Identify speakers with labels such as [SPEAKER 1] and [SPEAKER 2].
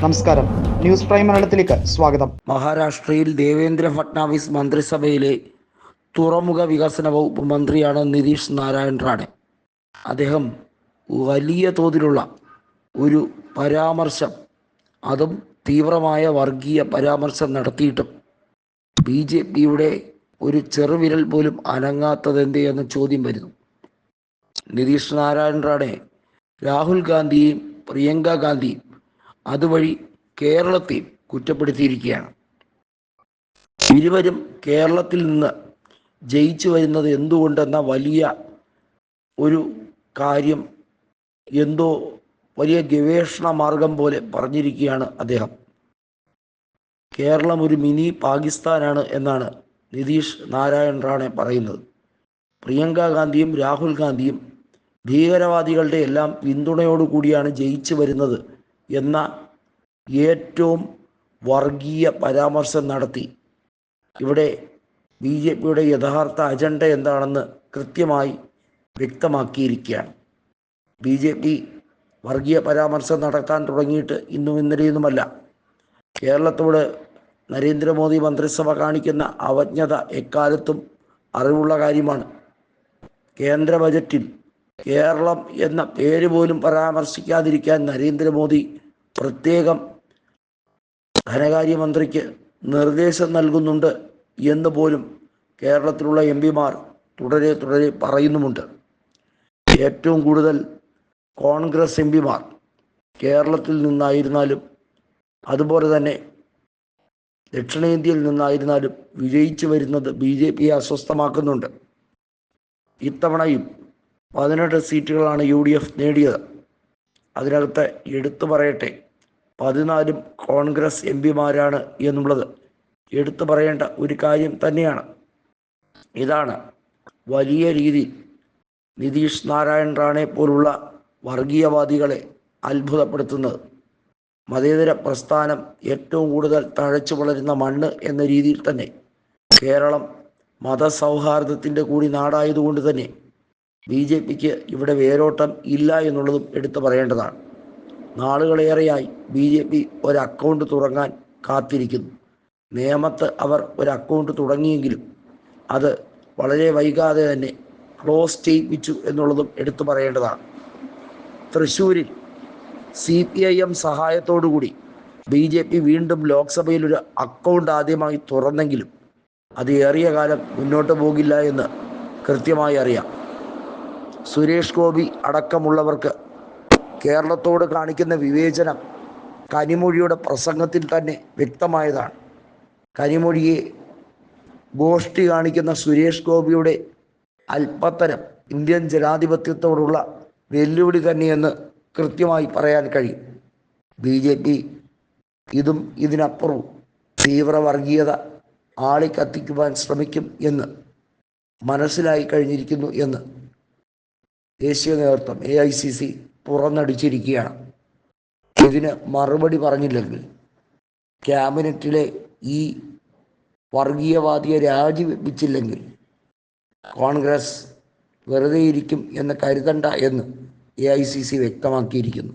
[SPEAKER 1] നമസ്കാരം. News prime മലയാളത്തിലേക്ക് സ്വാഗതം.
[SPEAKER 2] മഹാരാഷ്ട്രയിൽ ദേവേന്ദ്ര ഫട്നാവിസ് മന്ത്രിസഭയിലെ തുറമുഖ വികസന വകുപ്പ് മന്ത്രിയാണ് നിതീഷ് നാരായൺ റാണെ അദ്ദേഹം വലിയ തോതിലുള്ള ഒരു പരാമർശം അതും തീവ്രമായ വർഗീയ പരാമർശം നടത്തിയിട്ടും ബി ജെ പിയുടെ ഒരു ചെറുവിരൽ പോലും അനങ്ങാത്തത് എന്ന ചോദ്യം വരുന്നു. നിതീഷ് നാരായൺ റാണെ രാഹുൽ ഗാന്ധിയും പ്രിയങ്ക ഗാന്ധിയും അതുവഴി കേരളത്തെയും കുറ്റപ്പെടുത്തിയിരിക്കുകയാണ്. ഇരുവരും കേരളത്തിൽ നിന്ന് ജയിച്ചു വരുന്നത് എന്തുകൊണ്ടെന്ന വലിയ ഒരു കാര്യം എന്തോ വലിയ ഗവേഷണ മാർഗം പോലെ പറഞ്ഞിരിക്കുകയാണ് അദ്ദേഹം. കേരളം ഒരു മിനി പാകിസ്ഥാനാണ് എന്നാണ് നിതീഷ് നാരായൺ റാണെ പറയുന്നത്. പ്രിയങ്ക ഗാന്ധിയും രാഹുൽ ഗാന്ധിയും ഭീകരവാദികളുടെ എല്ലാം പിന്തുണയോടുകൂടിയാണ് ജയിച്ചു വരുന്നത് എന്ന ഏറ്റവും വർഗീയ പരാമർശം നടത്തി. ഇവിടെ ബി ജെ പിയുടെ യഥാർത്ഥ അജണ്ട എന്താണെന്ന് കൃത്യമായി വ്യക്തമാക്കിയിരിക്കുകയാണ്. ബി ജെ പി വർഗീയ പരാമർശം നടത്താൻ തുടങ്ങിയിട്ട് ഇന്നും ഇന്നലെയൊന്നുമല്ല. കേരളത്തോട് നരേന്ദ്രമോദി മന്ത്രിസഭ കാണിക്കുന്ന അവജ്ഞത എക്കാലത്തും അറിവുള്ള കാര്യമാണ്. കേന്ദ്ര ബജറ്റിൽ കേരളം എന്ന പേര് പോലും പരാമർശിക്കാതിരിക്കാൻ നരേന്ദ്രമോദി പ്രത്യേകം ധനകാര്യമന്ത്രിക്ക് നിർദ്ദേശം നൽകുന്നുണ്ട് എന്ന് പോലും കേരളത്തിലുള്ള എം പിമാർ തുടരെ തുടരെ പറയുന്നുമുണ്ട്. ഏറ്റവും കൂടുതൽ കോൺഗ്രസ് എം പിമാർ കേരളത്തിൽ നിന്നായിരുന്നാലും അതുപോലെ തന്നെ ദക്ഷിണേന്ത്യയിൽ നിന്നായിരുന്നാലും വിജയിച്ചു വരുന്നത് ബി ജെ പിയെ അസ്വസ്ഥമാക്കുന്നുണ്ട്. ഇത്തവണയും പതിനെട്ട് സീറ്റുകളാണ് യു ഡി എഫ് നേടിയത്. അതിനകത്ത് എടുത്തു പറയട്ടെ പതിനാലും കോൺഗ്രസ് എം പിമാരാണ് എന്നുള്ളത്. എടുത്തു പറയേണ്ട ഒരു കാര്യം തന്നെയാണ്. ഇതാണ് വലിയ രീതി. നിതീഷ് നാരായൺ റാണെ പോലുള്ള വർഗീയവാദികളെ അത്ഭുതപ്പെടുത്തുന്നത്. മതേതര പ്രസ്ഥാനം ഏറ്റവും കൂടുതൽ തഴച്ചു വളരുന്ന മണ്ണ് എന്ന രീതിയിൽ തന്നെ. കേരളം മതസൗഹാർദ്ദത്തിന്റെ കൂടി നാടായതുകൊണ്ട് തന്നെ ബി ജെ പിക്ക് ഇവിടെ വേരോട്ടം ഇല്ല എന്നുള്ളതും എടുത്തു പറയേണ്ടതാണ്. നാളുകളേറെയായി ബി ജെ പി ഒരു അക്കൗണ്ട് തുടങ്ങാൻ കാത്തിരിക്കുന്നു. നേമത്ത് അവർ ഒരു അക്കൗണ്ട് തുടങ്ങിയെങ്കിലും അത് വളരെ വൈകാതെ തന്നെ ക്ലോസ് ചെയ്യിപ്പിച്ചു എന്നുള്ളതും എടുത്തു പറയേണ്ടതാണ്. തൃശ്ശൂരിൽ സി പി ഐ എം സഹായത്തോടുകൂടി ബി ജെ പി വീണ്ടും ലോക്സഭയിൽ ഒരു അക്കൗണ്ട് ആദ്യമായി തുറന്നെങ്കിലും അത് ഏറിയ കാലം മുന്നോട്ട് പോകില്ല എന്ന് കൃത്യമായി അറിയാം. സുരേഷ് ഗോപി അടക്കമുള്ളവർക്ക് കേരളത്തോട് കാണിക്കുന്ന വിവേചനം കനിമൊഴിയുടെ പ്രസംഗത്തിൽ തന്നെ വ്യക്തമായതാണ്. കനിമൊഴിയെ ഗോഷ്ഠി കാണിക്കുന്ന സുരേഷ് ഗോപിയുടെ അല്പത്തരം ഇന്ത്യൻ ജനാധിപത്യത്തോടുള്ള വെല്ലുവിളി തന്നെയെന്ന് കൃത്യമായി പറയാൻ കഴിയും. ബി ജെ പി ഇതും ഇതിനപ്പുറവും തീവ്രവർഗീയത ആളിക്കത്തിക്കുവാൻ ശ്രമിക്കും എന്ന് മനസ്സിലായി കഴിഞ്ഞിരിക്കുന്നു എന്ന് ദേശീയ നേതൃത്വം എ ഐ സി സി തുറന്നടിച്ചിരിക്കുകയാണ് ഇതിന് മറുപടി പറഞ്ഞില്ലെങ്കിൽ ക്യാബിനറ്റിലെ ഈ വർഗീയവാദിയെ രാജിവെപ്പിച്ചില്ലെങ്കിൽ കോൺഗ്രസ് വെറുതെ ഇരിക്കും എന്ന് കരുതണ്ട എന്ന് എ ഐ സി സി വ്യക്തമാക്കിയിരിക്കുന്നു.